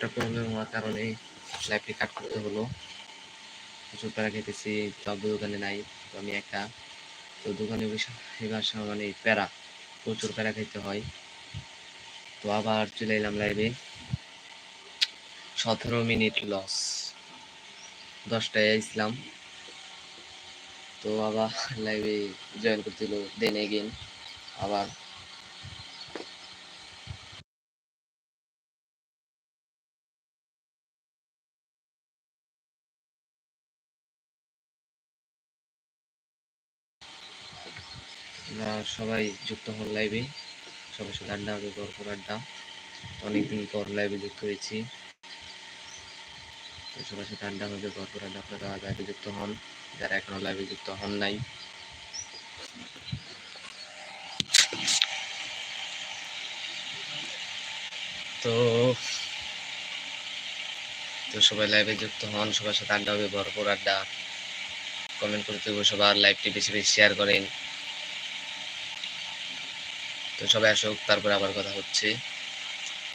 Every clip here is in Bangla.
একটা প্রবলেম হওয়ার কারণে লাইফটি কাট করতে হলো। প্রচুর প্যারা খেতেছি সব দোকানে নাই, তো আমি একা। তো দোকানে এবার মানে প্যারা, প্রচুর প্যারা খেতে হয়। তো আবার চলে এলাম লাইভে সতেরো মিনিট লস দশটায় আসলাম। তো আবার লাইভে জয়েন করতে হলো দেন এগেন আবার আমরা সবাই যুক্ত হন লাইভে সবার সাথে আড্ডা হবে, গল্প, আড্ডা। অনেকদিন পর লাইভে যুক্ত হয়েছি। তো সবার সাথে আড্ডা হবে, গল্প, আড্ডা। আপনারা লাইভে যুক্ত হন। যারা এখনও লাইভে যুক্ত হন নাই। তো তো সবাই লাইভে যুক্ত হন, সবার সাথে আড্ডা হবে ভরপুর আড্ডা। কমেন্ট করতে হবে সবার লাইভটি বেশি বেশি শেয়ার করেন। তো সবাই আসুক, তারপরে আবার কথা হচ্ছে।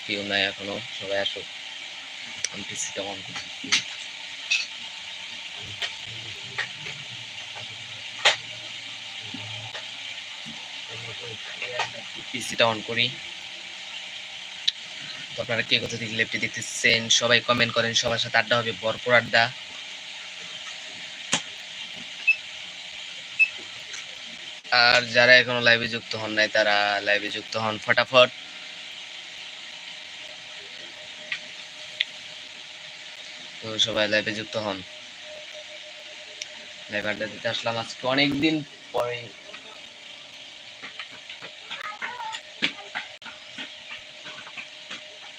কেউ নাই এখনও, সবাই আসুক। আমি অন পিসিটা অন করি। আপনারা কে কোথা থেকে লেপটি দেখতেছেন? সবাই কমেন্ট করেন। সবার সাথে আড্ডা হবে, ভরপুর আড্ডা। আর যারা এখনও লাইভে যুক্ত হন নাই, তারা লাইভে যুক্ত হন ফটাফট। তো সবাই লাইভে যুক্ত হন। লাইভ দিতে আসলাম আজকে অনেকদিন পরে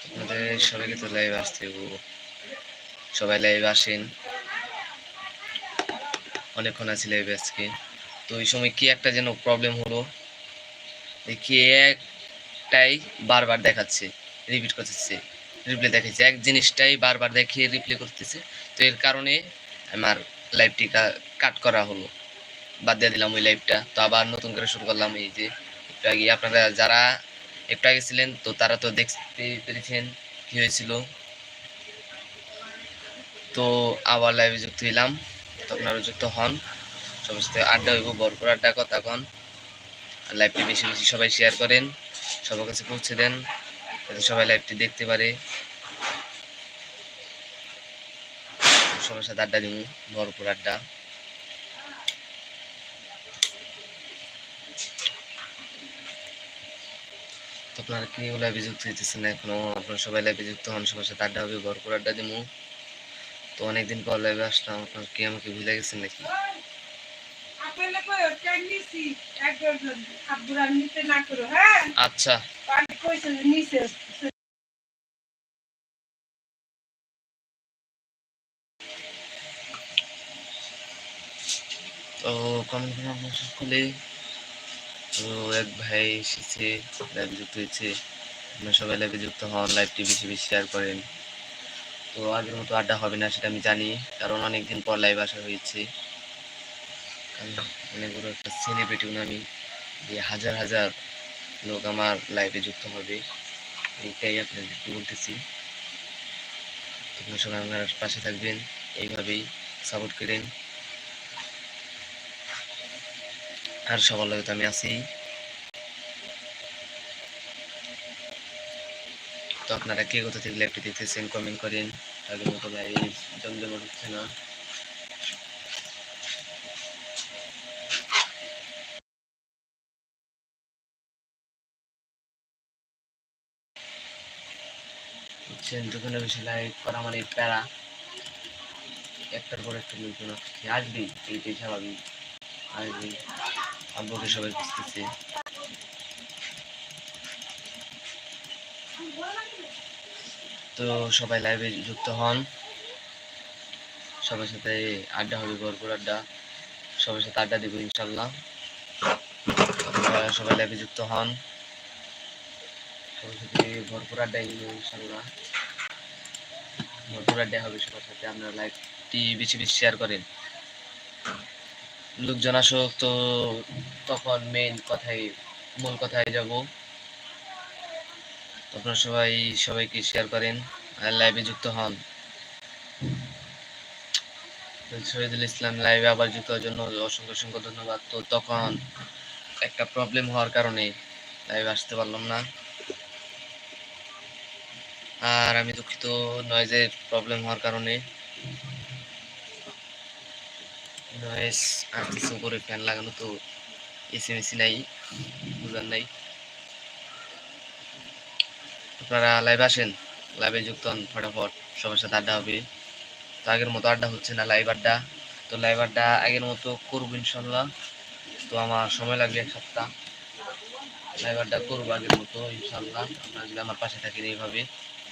আপনাদের সবাইকে তো লাইভ আসতে সবাই লাইভ আসেন। অনেকক্ষণ আছি লাইভে আজকে। তো ওই সময় কি একটা যেন প্রবলেম হলো। দেখি একটাই বারবার দেখাচ্ছে রিপিট করতেছে রিপ্লে দেখাচ্ছে। এক জিনিসটাই বারবার দেখিয়ে রিপ্লে করতেছে। তো এর কারণে আমার লাইভটি কাট করা হলো। বাদ দিয়ে দিলাম ওই লাইভটা তো আবার নতুন করে শুরু করলাম এই যে একটু আগে। আপনারা যারা একটু আগে ছিলেন, তো তারা তো দেখতে পেরেছেন কি হয়েছিল। তো আবার লাইভে যুক্ত হইলাম। তো আপনারা যুক্ত হন। সমস্ত আড্ডা হইব ভরপুর আড্ডা কথা কন লাইভটি বেশি বেশি সবাই শেয়ার করেন, সবার কাছে পৌঁছে দেন, যাতে সবাই লাইভটি দেখতে পারে। সবার সাথে আড্ডা দিব ভরপুর আড্ডা। আপনারা কি লাইভে যুক্ত হইতেছেন এখনও? আপনারা সবাই লাইভে যুক্ত হন, সবার সাথে আড্ডা হবে ভরপুর আড্ডা দিব। তো অনেকদিন পর লাইভে আসলাম, আপনার কি আমাকে ভুলে গেছেন নাকি? আপেলে কই ওটা নিছি? একজন আব্বুর নিতে না করো হ্যাঁ? আচ্ছা। পানি কইছে নিছে। তো কমেন্ট করে আমরা সকলে তো এক ভাই এসেছে লাইভে যুক্ত হয়েছে। আপনারা সবাই লাইভে যুক্ত হন লাইভটি বেশি বেশি শেয়ার করেন। তো আগের মতো আড্ডা হবে না সেটা আমি জানি। কারণ অনেকদিন পর লাইভ আসা হয়েছে। অনেক বড় একটা সেলিব্রিটি আমি যে হাজার হাজার লোক আমার লাইভে যুক্ত হবে। এইটাই আপনাদেরকে বলতেছি। আপনার সবাই আমার পাশে থাকবেন, এইভাবেই সাপোর্ট করেন। আর সবার লগে তো আমি আছি। তো আপনারা কে কোথা থেকে ল্যাপটি দেখতেছেন কমেন্ট করেন। আগের মতো লাইভ জমজম হচ্ছে না। বসে লাইভ করা মানে প্যারা। একটার পর একটা আসছে। স্বাভাবিক। আসবেই আব্বুকে সবাই খুঁজতেছে। তো সবাই লাইভে যুক্ত হন। সবার সাথে আড্ডা হবে, ভরপুর আড্ডা। সবার সাথে আড্ডা দিব ইনশাল্লাহ। সবাই লাইভে যুক্ত হন। সবার সাথে ভরপুর আড্ডা ইনশাল্লাহ। ভরপুর আড্ডা হবে সবার সাথে আপনারা লাইভটি বেশি বেশি শেয়ার করেন লোকজন আসুক, তো তখন মেইন কথাই, মূল কথায় যাব। আপনারা সবাই, সবাইকে শেয়ার করেন আর লাইভে যুক্ত হন। শহীদুল ইসলাম লাইভে আবার যুক্ত হওয়ার জন্য অসংখ্য অসংখ্য ধন্যবাদ। তো তখন একটা প্রবলেম হওয়ার কারণে লাইভে আসতে পারলাম না। আর আমি দুঃখিত নয়েজের প্রবলেম হওয়ার কারণে। নয়েজ আর কিছু করে ফ্যান লাগানো তো এসি মেসি নাই, বুঝার নাই। আপনারা লাইভ আসেন লাইভে যুক্ত হন ফটাফট, সবার সাথে আড্ডা হবে। তো আগের মতো আড্ডা হচ্ছে না লাইভ আড্ডা। তো লাইভ আড্ডা আগের মতো করব ইনশাল্লাহ তো আমার সময় লাগবে এক সপ্তাহ। লাইভ আড্ডা করব আগের মতো ইনশাল্লাহ আপনারা যদি আমার পাশে থাকেন এইভাবে।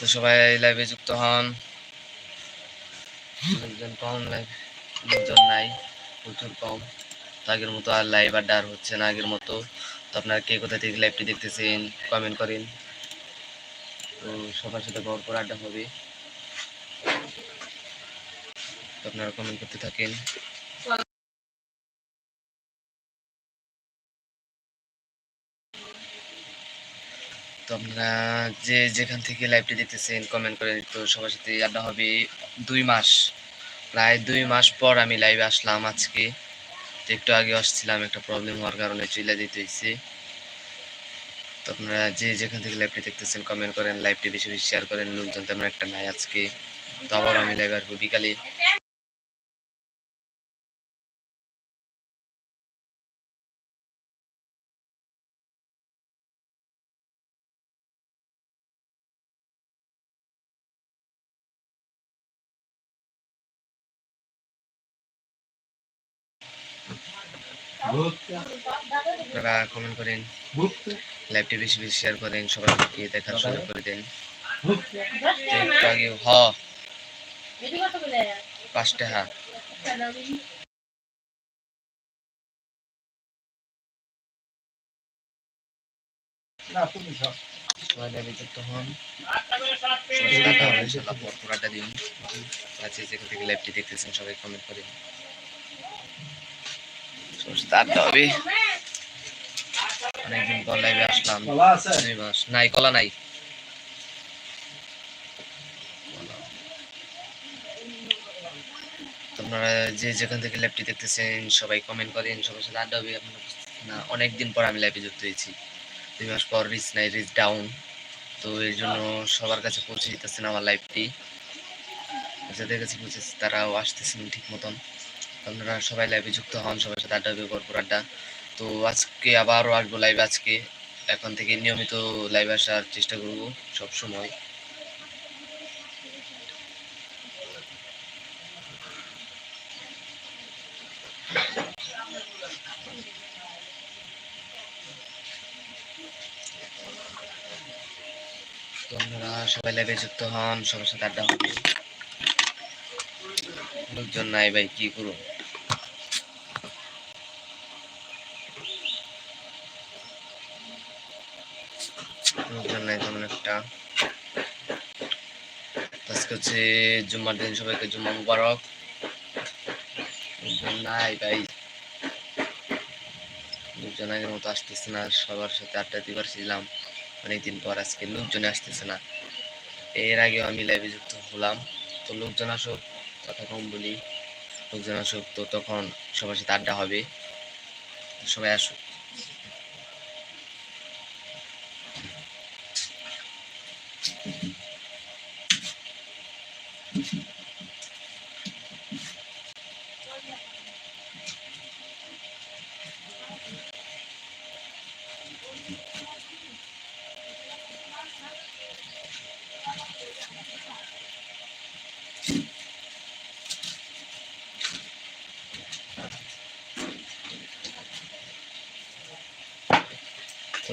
তো সবাই লাইভে যুক্ত হন। লোকজন কম লাইভ লোকজন নাই, প্রচুর কম। তো আগের মতো আর লাইভ আর হচ্ছে না আগের মতো। তো আপনারা কে কোথা থেকে লাইভটি দেখতেছেন কমেন্ট করেন। তো সবার সাথে করে আড্ডা হবে। আপনারা কমেন্ট করতে থাকেন। তো আপনারা যে যেখান থেকে লাইভটি দেখতেছেন কমেন্ট করেন তো সবার সাথে আড্ডা হবে দুই মাস। প্রায় দুই মাস পর আমি লাইভে আসলাম আজকে। একটু আগে আসছিলাম, একটা প্রবলেম হওয়ার কারণে চলে যেতে হয়েছে তো আপনারা যে যেখান থেকে লাইভটি দেখতেছেন কমেন্ট করেন লাইভটি বেশি বেশি শেয়ার করেন। লোকজন তেমন একটা নাই আজকে। তো আবার আমি লাইভ আসব বিকালে। আপনারা কমেন্ট করেন। লাইভটি বেশি বেশি শেয়ার করেন সবাইকে দেখার সুযোগ করে দেন। হ। পাঁচটা হা। লাইভটি দেখতেছেন সবাই কমেন্ট করেন। হবে। অনেকদিন পর লাইভে আসলাম। নাই কলা নাই। আপনারা যে যেখান থেকে ল্যাপটি দেখতেছেন সবাই কমেন্ট করেন সবার সাথে আড্ডা হবে। আপনারা না অনেক দিন পর আমি লাইভে যুক্ত হয়েছি। দুই মাস পর রিচ নাই রিচ ডাউন তো এর জন্য সবার কাছে পৌঁছে যেতেছে না আমার লাইভটি যাদের কাছে পৌঁছেছে তারাও আসতেছেন ঠিক মতন। আপনারা সবাই লাইভে যুক্ত হন সবার সাথে আড্ডা হবে ভরপুর আড্ডা। তো আজকে আবারও আসব লাইভে আজকে। এখন থেকে নিয়মিত লাইভে আসার চেষ্টা করব সব সময় তো সবাই লাইভে যুক্ত হন, সবার সাথে আড্ডা হবে লোকজন নাই ভাই, কি করব? একটা আজকে হচ্ছে জুম্মার দিন, সবাইকে জুম্মা মুবারক। নাই ভাই। লোকজন আগের মতো আসতেছে না, সবার সাথে আড্ডা দিতে পারছিলাম অনেকদিন পর আজকে লোকজনে আসতেছে না। এর আগেও আমি লাইভে যুক্ত হলাম। তো লোকজন আসুক, কথা কম বলি। লোকজন আসুক, তো তখন সবার সাথে আড্ডা হবে। সবাই আসুক।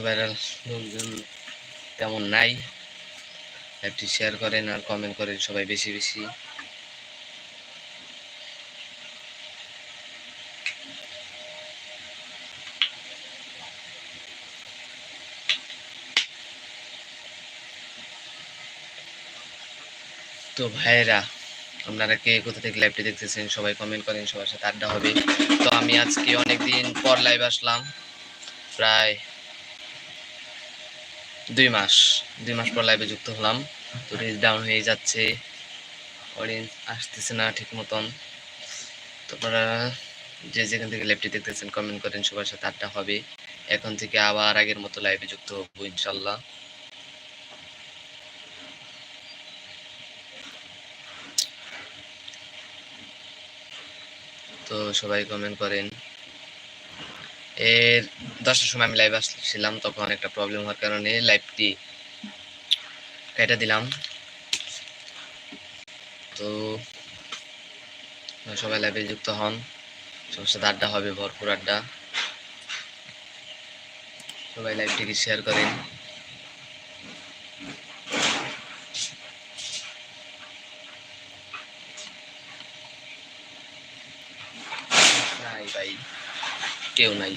ভাইরাল লোকজন তেমন নাই। একটি শেয়ার করেন আর কমেন্ট করেন সবাই বেশি বেশি। তো ভাইয়েরা, আপনারা কে, কোথা থেকে লাইভটি দেখতেছেন সবাই কমেন্ট করেন, সবার সাথে আড্ডা হবে। তো আমি আজকে অনেকদিন পর লাইভ আসলাম। প্রায় দুই মাস দুই মাস পর লাইভে যুক্ত হলাম। তো রিচ ডাউন হয়ে যাচ্ছে। অডিয়েন্স আসতেছে না ঠিক মতন। তো আপনারা যে যেখান থেকে লাইভটি দেখতেছেন কমেন্ট করেন, সবার সাথে আড্ডা হবে। এখন থেকে আবার আগের মতো লাইভে যুক্ত হব ইনশাল্লাহ তো সবাই কমেন্ট করেন। এর দশটার সময় আমি লাইভ আসছিলাম, তখন একটা প্রবলেম হওয়ার কারণে লাইভটি কেটে দিলাম। তো, সবাই লাইভে যুক্ত হন। সবার সাথে আড্ডা হবে, ভরপুর আড্ডা। সবাই লাইভটিকে শেয়ার করেন নাই ভাই কেউ নাই।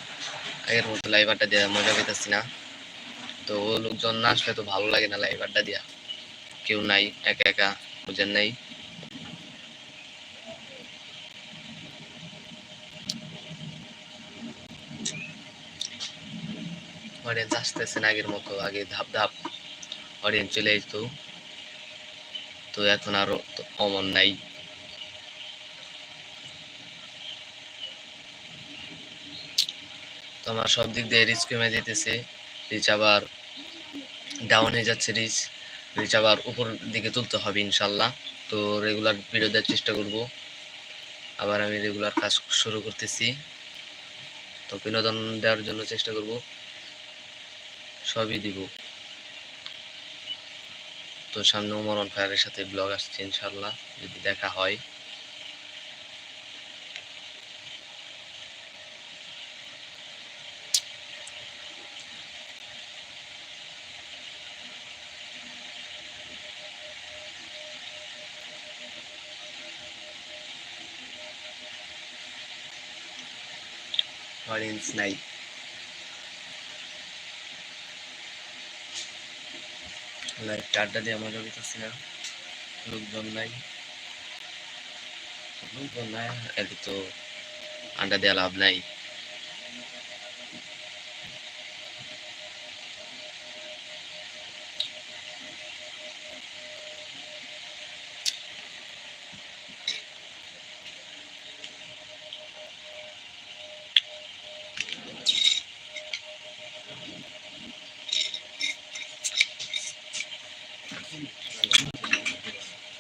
আগের মতো লাইভ আড্ডা দেওয়া মজা পেতেছি না। তো ও লোকজন না আসলে তো ভালো লাগে না লাইভ আড্ডা দেওয়া কেউ নাই, একা একা, বুঝেন নাই। অডিয়েন্স আসতেছে না আগের মতো, আগে ধাপ ধাপ অডিয়েন্স চলে যেত তো এখন আরও অমন নাই। তো আমার সব দিক দিয়ে রিচ কমে যেতেছে। রিচ আবার ডাউন হয়ে যাচ্ছে রিচ রিচ আবার উপর দিকে তুলতে হবে ইনশাল্লাহ। তো রেগুলার ভিডিও দেওয়ার চেষ্টা করব। আবার আমি রেগুলার কাজ শুরু করতেছি। তো বিনোদন দেওয়ার জন্য চেষ্টা করব। সবই দিব। তো সামনে উমরন ফায়ারের সাথে ব্লগ আসছে ইনশাল্লাহ। যদি দেখা হয়। অডিয়েন্স নাই। লাইভ আড্ডা দিয়ে মজা পেতেছি না। লোকজন নাই। লোকজন নাই এতে তো আড্ডা দেওয়া লাভ নাই।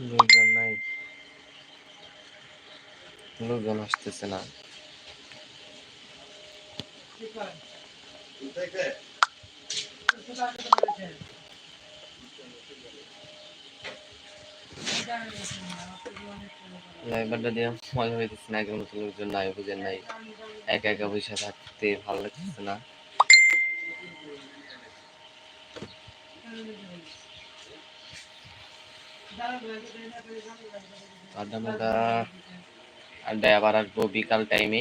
লোকজন নাই। লোকজন আসতেছে না। না লোকজন নাই নাই। একা একা ভালো লাগতেছে না। আড্ডায় আবার আসব বিকাল টাইমে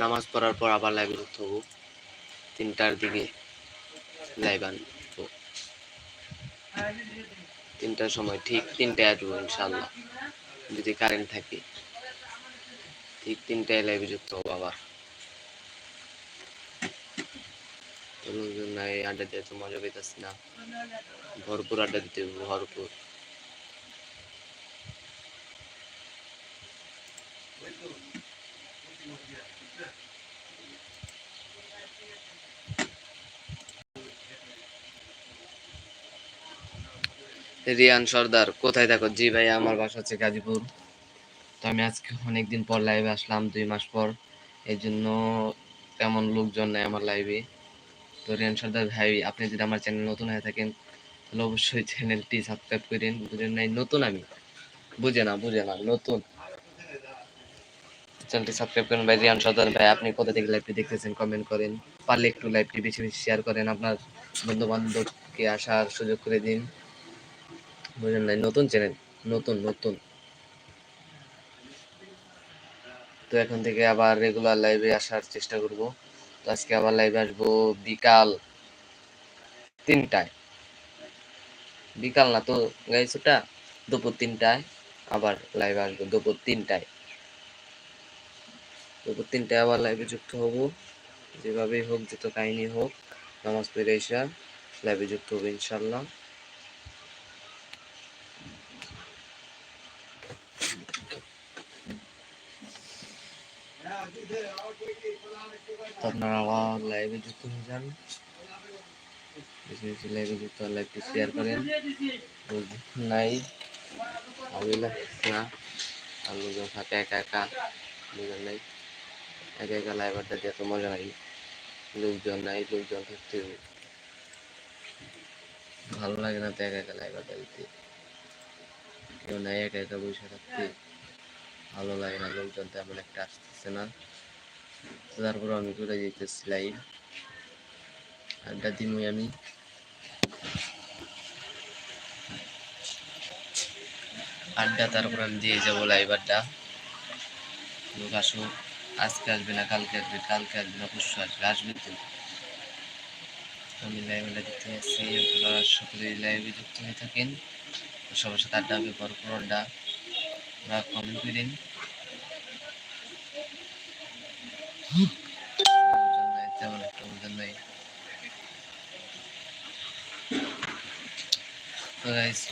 নামাজ পড়ার পর আবার লাইভে যুক্ত হব। তিনটার দিকে লাইভ আনব। তিনটার সময় ঠিক তিনটায় আসব ইনশাল্লাহ যদি কারেন্ট থাকে, ঠিক তিনটায় লাইভে যুক্ত হব আবার। নাই আড্ডা দিয়ে তো মজা পেতাছি না। ভরপুর আড্ডা দিতে ভরপুর। রিয়ান সর্দার, কোথায় থাকো? জি ভাই আমার বাসা হচ্ছে গাজীপুর। তো আমি আজকে অনেকদিন পর লাইভে আসলাম, দুই মাস পর। এই জন্য তেমন লোকজন নেই আমার লাইভে তো রিয়ান সর্দার ভাই, আপনি যদি আমার চ্যানেল নতুন হয়ে থাকেন, তাহলে অবশ্যই চ্যানেলটি সাবস্ক্রাইব করেন বুঝেন নাই, নতুন আমি। বুঝে না বুঝে না, নতুন। চ্যানেলটি সাবস্ক্রাইব করেন ভাই। রিয়ান সর্দার ভাই, আপনি কোথা থেকে লাইভটি দেখতেছেন কমেন্ট করেন। পারলে একটু লাইভটি বেশি বেশি শেয়ার করেন। আপনার বন্ধু বান্ধবকে আসার সুযোগ করে দিন। বুঝলেন নাই, নতুন চ্যানেল নতুন নতুন। তো এখন থেকে আবার রেগুলার লাইভে আসার চেষ্টা করব। তো আজকে আবার লাইভে আসব বিকাল তিনটায়। বিকাল না তো গাইস ওটা? দুপুর তিনটায়, আবার লাইভে আসব দুপুর তিনটায়। দুপুর তিনটায় আবার লাইভে যুক্ত হব। যেভাবেই হোক, যত কাহিনী হোক, নামাজ পেরে এসা লাইভে যুক্ত হব ইনশাল্লাহ আপনারা আবার লাইভে যুক্ত হয়ে যান। বেশি বেশি লাইভে যুক্ত লাইভটি শেয়ার করেন। নাই। আর লোকজন থাকে একা একা, লোকজন নাই। একা একা লাইভ আড্ডা দিয়ে এত মজা নাই লোকজন নাই, লোকজন থাকতে ভালো লাগে না তো একা একা লাইভ আড্ডা দিতে। কেউ নাই, একা একা বসে থাকতে। ভালো লাগে না, লোকজন তেমন একটা আসতেছে না। তো তারপর আমি করে যেতেছি লাইভ আড্ডা দিমই আমি। আড্ডা তারপর আমি দিয়ে যাব লাইভ আড্ডা। লোক আসুক আজকে আসবে না, কালকে আসবে কালকে আসবে না, পরশু আসবে আসবে তো। আমি লাইভ আড্ডা দিতে আসছি। সকলে লাইভে যুক্ত হয়ে থাকেন। সবার সাথে আড্ডা হবে ভরপুর আড্ডা। আপনারা কমেন্ট করেন লোকজন নাই,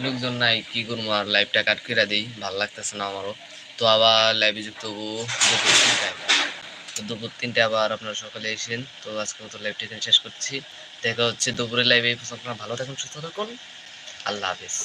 লোকজন নাই, কি করব আর লাইভটা কাট করে দিই, ভালো লাগতেছে না আমারও। তো আবার লাইভে যুক্ত হব দুপুর তিনটায়। তো দুপুর তিনটায় আবার আপনারা সকালে এসেন তো আজকে মতো লাইভটা এখানে শেষ করছি। দেখা হচ্ছে দুপুরে লাইভে আপনারা ভালো থাকুন, সুস্থ থাকুন। আল্লাহ হাফিজ।